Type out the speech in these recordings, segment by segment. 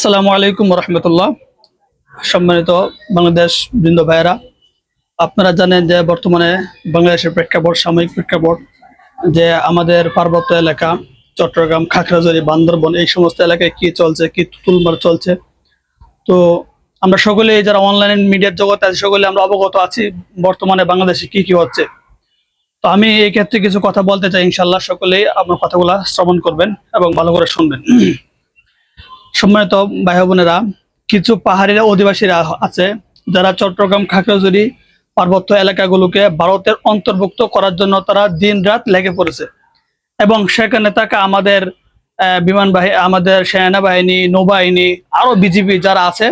আসসালামু আলাইকুম রহমতুল্লাহ সম্মানিত বাংলাদেশ বৃন্দ ভাইয়েরা, আপনারা জানেন যে বর্তমানে বাংলাদেশের প্রেক্ষাপট, সাময়িক প্রেক্ষাপট যে আমাদের পার্বত্য এলাকা, চট্টগ্রাম খাগড়াঝড়ি বান্দরবন, এই সমস্ত এলাকায় কি চলছে, কি তুলমার চলছে। তো আমরা সকলে যারা অনলাইন মিডিয়ার জগতে আছে সকলে আমরা অবগত আছি বর্তমানে বাংলাদেশে কি কি হচ্ছে। তো আমি এই ক্ষেত্রে কিছু কথা বলতে চাই ইনশাল্লাহ সকলেই আপনার কথাগুলা শ্রবণ করবেন এবং ভালো করে শুনবেন। সম্মানিত ভাই বোনেরা, কিছু পাহাড়ি অধিবাসীরা আছে যারা চট্টগ্রাম খাগড়াঝড়ি পার্বত্য এলাকাগুলোকে ভারতের অন্তর্ভুক্ত করার জন্য তারা দিন রাত লেগে পড়েছে। এবং সেখানে তাকে আমাদের বিমান বাহিনী আমাদের সেনাবাহিনী, নৌবাহিনী, আরও বিজিবি যারা আছে,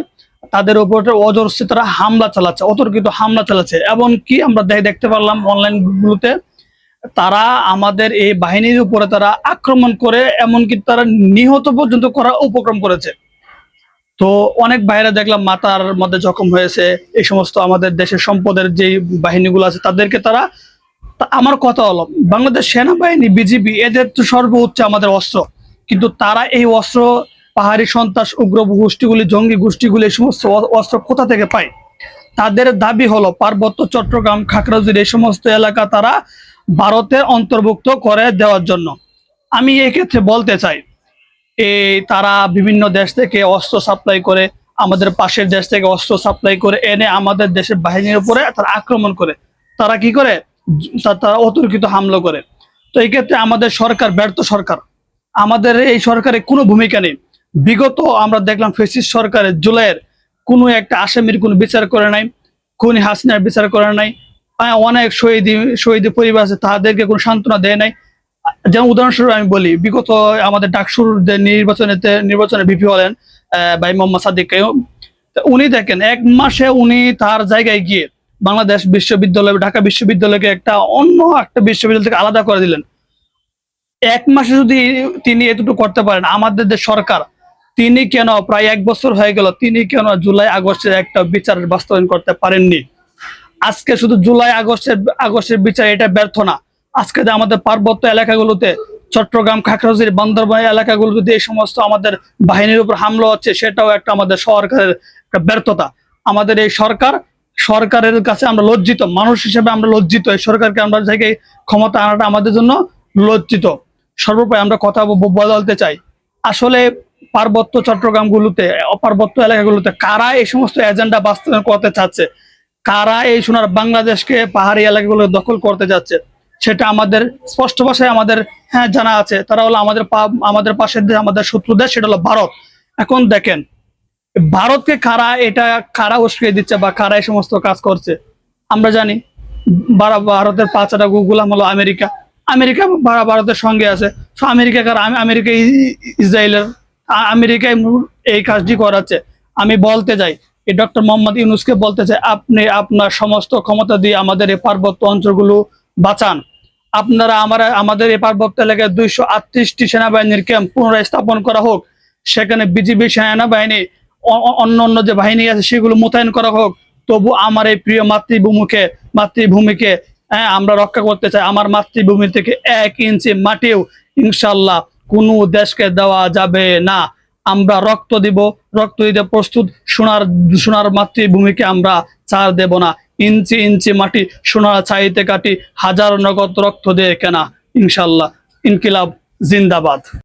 তাদের উপর অজস্র তারা হামলা চালাচ্ছে, অতর্কিত হামলা চালাচ্ছে। এবং কি আমরা দেখতে পারলাম অনলাইন গুলোতে তারা আমাদের এই বাহিনীর উপরে তারা আক্রমণ করে, এমনকি তারা নিহত পর্যন্ত করা উপক্রম করেছে। তো অনেক বাইরে দেখলাম মাতার মধ্যে জখম হয়েছে। এই সমস্ত আমাদের দেশের সম্পদের যে বাহিনীগুলো আছে, তাদেরকে তারা আমার কথা হলো, বাংলাদেশ সেনাবাহিনী, বিজিবি, এদের তো সর্বোচ্চ আমাদের অস্ত্র। কিন্তু তারা এই অস্ত্র, পাহাড়ি সন্ত্রাস উগ্র গোষ্ঠীগুলি, জঙ্গি গোষ্ঠীগুলি, এই সমস্ত অস্ত্র কোথা থেকে পায়? তাদের দাবি হলো পার্বত্য চট্টগ্রাম খাগড়াঝড়ি এই সমস্ত এলাকা তারা ভারতের অন্তর্ভুক্ত করে দেওয়ার জন্য। আমি এই ক্ষেত্রে বলতে চাই এই তারা বিভিন্ন দেশ থেকে অস্ত্র সাপ্লাই করে, আমাদের পাশের দেশ থেকে অস্ত্র সাপ্লাই করে, এনে আমাদের দেশের বাহিনীর উপরে তারা আক্রমণ করে। তারা কি করে? তারা অতর্কিত হামলা করে। তো এই ক্ষেত্রে আমাদের সরকার ব্যর্থ সরকার। আমাদের এই সরকারের কোনো ভূমিকা নেই। বিগত আমরা দেখলাম ফেসিস সরকারের জুলাইয়ের কোনো একটা আসামির কোনো বিচার করে নাই কোন হাসিনার বিচার করে নাই অনেক শহীদ শহীদ পরিবার আছে, তাদেরকে কোনো সান্ত্বনা দেয় নাই। যেমন উদাহরণস্বরূপ আমি বলি, বিগত আমাদের ডাকসুর নির্বাচনেতে, নির্বাচনে বিপি হলেন ভাই মোহাম্মদ সাদিক উনি দেখেন, এক মাসে উনি তার জায়গায় গিয়ে বাংলাদেশ বিশ্ববিদ্যালয়, ঢাকা বিশ্ববিদ্যালয়কে একটা অন্য একটা বিশ্ববিদ্যালয় থেকে আলাদা করে দিলেন। এক মাসে যদি তিনি এতটুকু করতে পারেন, আমাদের যে সরকার, তিনি কেন প্রায় এক বছর হয়ে গেল, তিনি কেন জুলাই, আগস্টের একটা বিচারের বাস্তবায়ন করতে পারেননি? আজকে শুধু জুলাই আগস্টের আগস্টের বিচার, এটা ব্যর্থ না। আজকে আমাদের পার্বত্য এলাকাগুলোতে, চট্টগ্রাম, খাগড়াছড়ি, বান্দরবান এলাকাগুলোতে এই সমস্ত আমাদের বাহিনীর উপর হামলা হচ্ছে, সেটাও একটা আমাদের সরকারের একটা ব্যর্থতা। আমাদের এই সরকার, সরকারের কাছে আমরা লজ্জিত, মানুষ হিসেবে আমরা লজ্জিত, এই সরকারকে আমরা জায়গায় ক্ষমতা আনাটা আমাদের জন্য লজ্জিত। সর্বোপরি আমরা কথা বদলতে চাই, আসলে পার্বত্য চট্টগ্রামগুলোতে, অপার্বত্য এলাকাগুলোতে কারা এই সমস্ত এজেন্ডা বাস্তবায়ন করতে চাচ্ছে? কারা এই সোনার বাংলাদেশকে পাহাড়ি এলাকাগুলো দখল করতে যাচ্ছে, সেটা আমাদের স্পষ্ট ভাষায় আমাদের হ্যাঁ জানা আছে। তারা হলো আমাদের আমাদের পাশের দেশ, আমাদের শত্রু দেশ, সেটা হলো ভারত। এখন দেখেন, ভারতকে কারা এটা কারা উস্কে দিচ্ছে বা কারা এই সমস্ত কাজ করছে? আমরা জানি, ভারা- ভারতের পাঁচটা গুলাম হলো আমেরিকা। আমেরিকা ভারা- ভারতের সঙ্গে আছে। আমেরিকা কারা? আমেরিকা ইসরায়েলের। আমেরিকায় এই কাজটি করাচ্ছে। আমি বলতে যাই এই ডক্টর মোহাম্মদ ইউনুসকে বলতে চাই, আপনি আপনার সমস্ত ক্ষমতা দিয়ে আমাদের এই পার্বত্য অঞ্চলগুলো বাঁচান। আপনারা আমার, আমাদের এই পার্বত্য এলাকায় দুইশো আটত্রিশটি সেনাবাহিনীর ক্যাম্প পুনরায় স্থাপন করা হোক, সেখানে বিজিবি সেনাবাহিনী অন্য অন্য যে বাহিনী আছে সেগুলো মোতায়েন করা হোক, তবু আমার এই প্রিয় মাতৃভূমিকে মাতৃভূমিকে হ্যাঁ আমরা রক্ষা করতে চাই। আমার মাতৃভূমি থেকে এক ইঞ্চি মাটিও ইনশাল্লাহ কোনো দেশকে দেওয়া যাবে না। আমরা রক্ত দিব, রক্ত দিতে প্রস্তুত, সোনার সোনার মাতৃভূমিকে আমরা ছাড় দেব না। ইঞ্চি ইঞ্চি মাটি সোনার চাইতে কাটি হাজার নগদ রক্ত দেয় কেনা, ইনশাল্লাহ, ইনকিলাব জিন্দাবাদ।